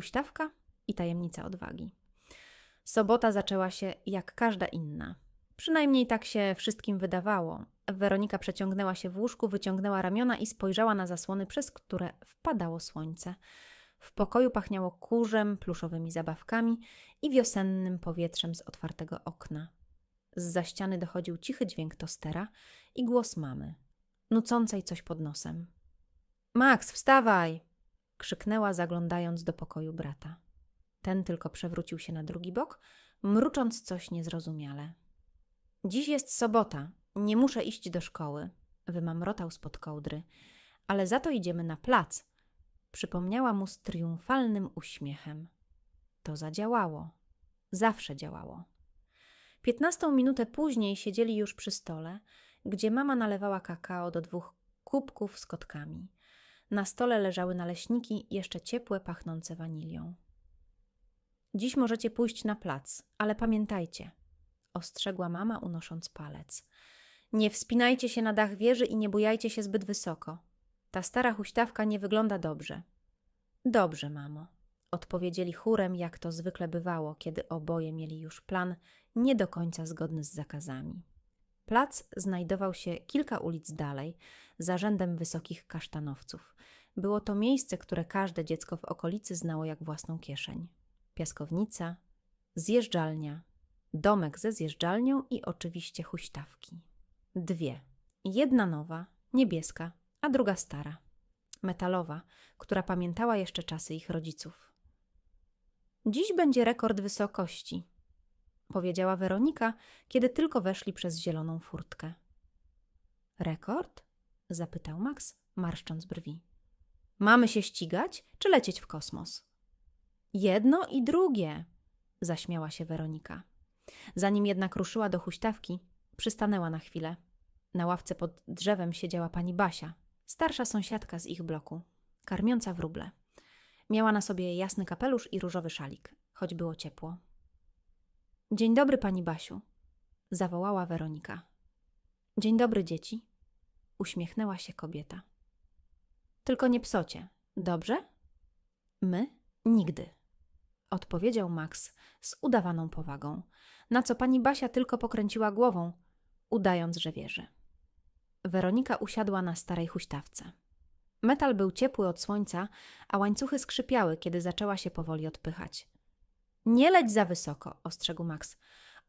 huśtawka i tajemnica odwagi. Sobota zaczęła się jak każda inna. Przynajmniej tak się wszystkim wydawało. Weronika przeciągnęła się w łóżku, wyciągnęła ramiona i spojrzała na zasłony, przez które wpadało słońce. W pokoju pachniało kurzem, pluszowymi zabawkami i wiosennym powietrzem z otwartego okna. Z za ściany dochodził cichy dźwięk tostera i głos mamy, nucącej coś pod nosem. Max, wstawaj! Krzyknęła, zaglądając do pokoju brata. Ten tylko przewrócił się na drugi bok, mrucząc coś niezrozumiale. Dziś jest sobota, nie muszę iść do szkoły, wymamrotał spod kołdry, ale za to idziemy na plac. Przypomniała mu z triumfalnym uśmiechem. To zadziałało. Zawsze działało. Piętnastą minutę później siedzieli już przy stole, gdzie mama nalewała kakao do dwóch kubków z kotkami. Na stole leżały naleśniki, jeszcze ciepłe, pachnące wanilią. Dziś możecie pójść na plac, ale pamiętajcie, ostrzegła mama, unosząc palec. Nie wspinajcie się na dach wieży i nie bujajcie się zbyt wysoko. Ta stara huśtawka nie wygląda dobrze. Dobrze, mamo, odpowiedzieli chórem, jak to zwykle bywało, kiedy oboje mieli już plan nie do końca zgodny z zakazami. Plac znajdował się kilka ulic dalej, za rzędem wysokich kasztanowców. Było to miejsce, które każde dziecko w okolicy znało jak własną kieszeń. Piaskownica, zjeżdżalnia, domek ze zjeżdżalnią i oczywiście huśtawki. Dwie. Jedna nowa, niebieska, a druga stara, metalowa, która pamiętała jeszcze czasy ich rodziców. Dziś będzie rekord wysokości, powiedziała Weronika, kiedy tylko weszli przez zieloną furtkę. Rekord? Zapytał Max, marszcząc brwi. Mamy się ścigać, czy lecieć w kosmos? Jedno i drugie, zaśmiała się Weronika. Zanim jednak ruszyła do huśtawki, przystanęła na chwilę. Na ławce pod drzewem siedziała pani Basia, starsza sąsiadka z ich bloku, karmiąca wróble. Miała na sobie jasny kapelusz i różowy szalik, choć było ciepło. Dzień dobry, pani Basiu, zawołała Weronika. Dzień dobry, dzieci, uśmiechnęła się kobieta. Tylko nie psocie, dobrze? My nigdy, odpowiedział Max z udawaną powagą, na co pani Basia tylko pokręciła głową, udając, że wierzy. Weronika usiadła na starej huśtawce. Metal był ciepły od słońca, a łańcuchy skrzypiały, kiedy zaczęła się powoli odpychać. Nie leć za wysoko, ostrzegł Max.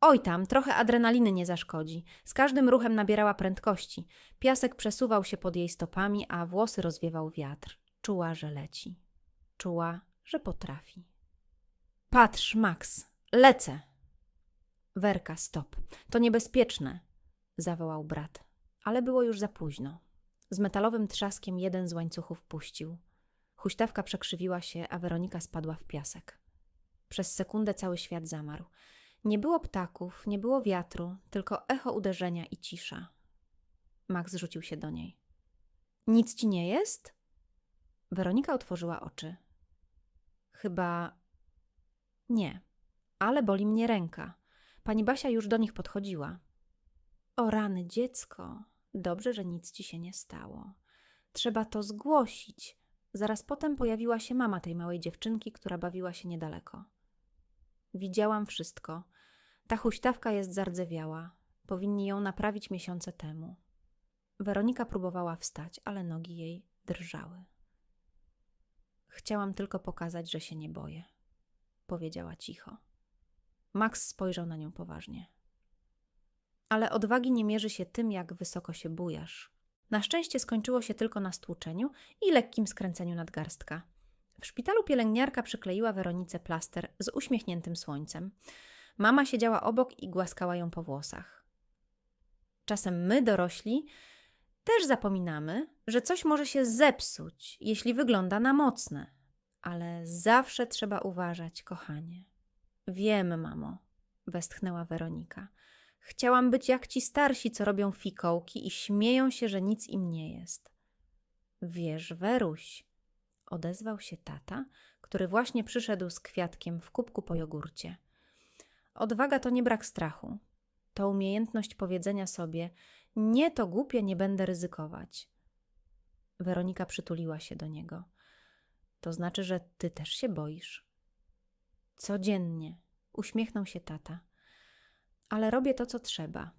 Oj tam, trochę adrenaliny nie zaszkodzi. Z każdym ruchem nabierała prędkości. Piasek przesuwał się pod jej stopami, a włosy rozwiewał wiatr. Czuła, że leci. Czuła, że potrafi. Patrz, Max, lecę. Werka, stop. To niebezpieczne, zawołał brat, ale było już za późno. Z metalowym trzaskiem jeden z łańcuchów puścił. Huśtawka przekrzywiła się, a Weronika spadła w piasek. Przez sekundę cały świat zamarł. Nie było ptaków, nie było wiatru, tylko echo uderzenia i cisza. Max rzucił się do niej. Nic ci nie jest? Weronika otworzyła oczy. Chyba. Nie, ale boli mnie ręka. Pani Basia już do nich podchodziła. O rany, dziecko, dobrze, że nic ci się nie stało. Trzeba to zgłosić. Zaraz potem pojawiła się mama tej małej dziewczynki, która bawiła się niedaleko. Widziałam wszystko. Ta huśtawka jest zardzewiała. Powinni ją naprawić miesiące temu. Weronika próbowała wstać, ale nogi jej drżały. Chciałam tylko pokazać, że się nie boję, powiedziała cicho. Max spojrzał na nią poważnie. Ale odwagi nie mierzy się tym, jak wysoko się bujasz. Na szczęście skończyło się tylko na stłuczeniu i lekkim skręceniu nadgarstka. W szpitalu pielęgniarka przykleiła Weronice plaster z uśmiechniętym słońcem. Mama siedziała obok i głaskała ją po włosach. Czasem my, dorośli, też zapominamy, że coś może się zepsuć, jeśli wygląda na mocne. Ale zawsze trzeba uważać, kochanie. Wiem, mamo, westchnęła Weronika. Chciałam być jak ci starsi, co robią fikołki i śmieją się, że nic im nie jest. Wiesz, Weruś, odezwał się tata, który właśnie przyszedł z kwiatkiem w kubku po jogurcie. Odwaga to nie brak strachu. To umiejętność powiedzenia sobie: Nie, to głupie, nie będę ryzykować. Weronika przytuliła się do niego. To znaczy, że ty też się boisz. Codziennie, uśmiechnął się tata. Ale robię to, co trzeba.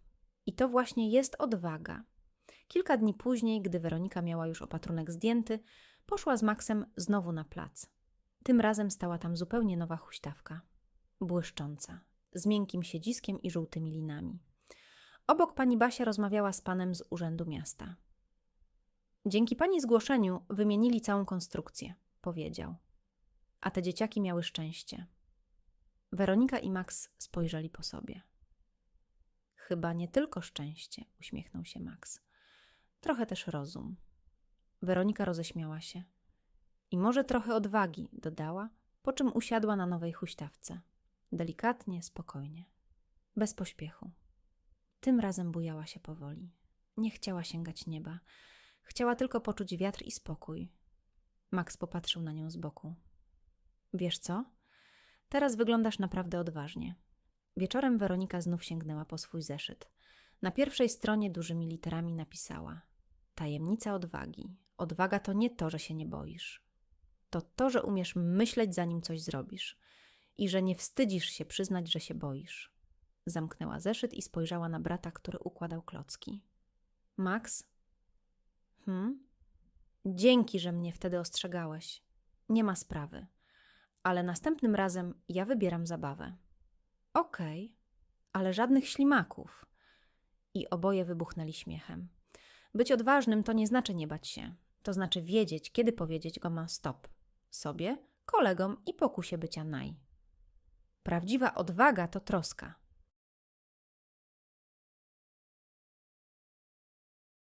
I to właśnie jest odwaga. Kilka dni później, gdy Weronika miała już opatrunek zdjęty, poszła z Maksem znowu na plac. Tym razem stała tam zupełnie nowa huśtawka. Błyszcząca, z miękkim siedziskiem i żółtymi linami. Obok pani Basia rozmawiała z panem z urzędu miasta. Dzięki pani zgłoszeniu wymienili całą konstrukcję, powiedział. A te dzieciaki miały szczęście. Weronika i Max spojrzeli po sobie. Chyba nie tylko szczęście, uśmiechnął się Max. Trochę też rozum. Weronika roześmiała się. I może trochę odwagi, dodała, po czym usiadła na nowej huśtawce. Delikatnie, spokojnie. Bez pośpiechu. Tym razem bujała się powoli. Nie chciała sięgać nieba. Chciała tylko poczuć wiatr i spokój. Max popatrzył na nią z boku. Wiesz co? Teraz wyglądasz naprawdę odważnie. Wieczorem Weronika znów sięgnęła po swój zeszyt. Na pierwszej stronie dużymi literami napisała: Tajemnica odwagi. Odwaga to nie to, że się nie boisz. To to, że umiesz myśleć, zanim coś zrobisz. I że nie wstydzisz się przyznać, że się boisz. Zamknęła zeszyt i spojrzała na brata, który układał klocki. Max? Hmm? Dzięki, że mnie wtedy ostrzegałeś. Nie ma sprawy. Ale następnym razem ja wybieram zabawę. Okej, okay, ale żadnych ślimaków. I oboje wybuchnęli śmiechem. Być odważnym to nie znaczy nie bać się. To znaczy wiedzieć, kiedy powiedzieć go ma stop. Sobie, kolegom i pokusie bycia naj. Prawdziwa odwaga to troska.